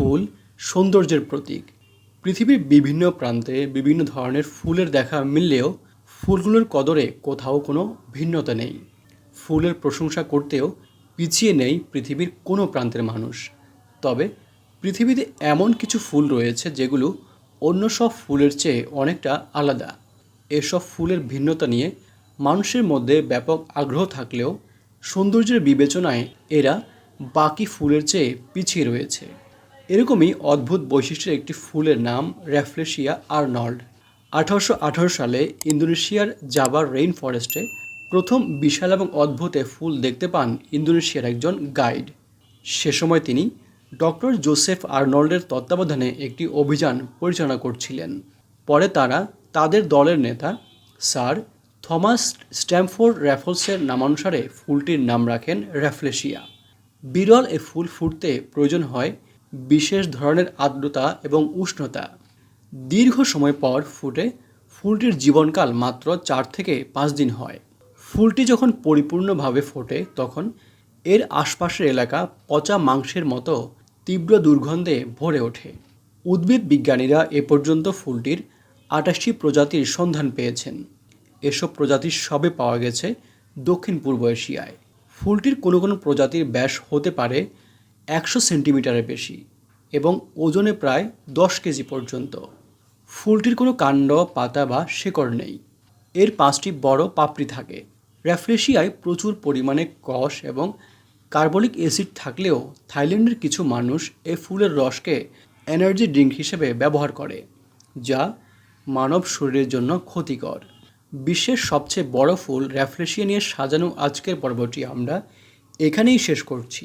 ফুল সৌন্দর্যের প্রতীক। পৃথিবীর বিভিন্ন প্রান্তে বিভিন্ন ধরনের ফুলের দেখা মিললেও ফুলগুলোর কদরে কোথাও কোনো ভিন্নতা নেই। ফুলের প্রশংসা করতেও পিছিয়ে নেই পৃথিবীর কোনো প্রান্তের মানুষ। তবে পৃথিবীতে এমন কিছু ফুল রয়েছে যেগুলো অন্য সব ফুলের চেয়ে অনেকটা আলাদা। এসব ফুলের ভিন্নতা নিয়ে মানুষের মধ্যে ব্যাপক আগ্রহ থাকলেও সৌন্দর্যের বিবেচনায় এরা বাকি ফুলের চেয়ে পিছিয়ে রয়েছে। এরকমই অদ্ভুত বৈশিষ্ট্যের একটি ফুলের নাম র্যাফলেশিয়া আর্নল্ড। আঠারোশো আঠারো সালে ইন্দোনেশিয়ার জাবার রেইন ফরেস্টে প্রথম বিশাল এবং অদ্ভুত ফুল দেখতে পান ইন্দোনেশিয়ার একজন গাইড। সে সময় তিনি ডক্টর জোসেফ আর্নল্ডের তত্ত্বাবধানে একটি অভিযান পরিচালনা করছিলেন। পরে তারা তাদের দলের নেতা স্যার থমাস স্ট্যামফোর্ড র্যাফলসের নামানুসারে ফুলটির নাম রাখেন র্যাফলেশিয়া। বিরল এ ফুল ফুটতে প্রয়োজন হয় বিশেষ ধরনের আর্দ্রতা এবং উষ্ণতা। দীর্ঘ সময় পর ফুটে, ফুলটির জীবনকাল মাত্র চার থেকে পাঁচ দিন হয়। ফুলটি যখন পরিপূর্ণভাবে ফোটে, তখন এর আশপাশের এলাকা পচা মাংসের মতো তীব্র দুর্গন্ধে ভরে ওঠে। উদ্ভিদ বিজ্ঞানীরা এ পর্যন্ত ফুলটির আটাশটি প্রজাতির সন্ধান পেয়েছেন। এসব প্রজাতির সবে পাওয়া গেছে দক্ষিণ পূর্ব এশিয়ায়। ফুলটির কোনো কোনো প্রজাতির ব্যাস হতে পারে একশো সেন্টিমিটারের বেশি এবং ওজনে প্রায় দশ কেজি পর্যন্ত। ফুলটির কোনো কাণ্ড, পাতা বা শেকড় নেই। এর পাঁচটি বড় পাপড়ি থাকে। র্যাফলেশিয়ায় প্রচুর পরিমাণে কষ এবং কার্বলিক অ্যাসিড থাকলেও থাইল্যান্ডের কিছু মানুষ এ ফুলের রসকে এনার্জি ড্রিঙ্ক হিসেবে ব্যবহার করে, যা মানব শরীরের জন্য ক্ষতিকর। বিশ্বের সবচেয়ে বড় ফুল র্যাফলেশিয়া নিয়ে সাজানো আজকের পর্বটি আমরা এখানেই শেষ করছি।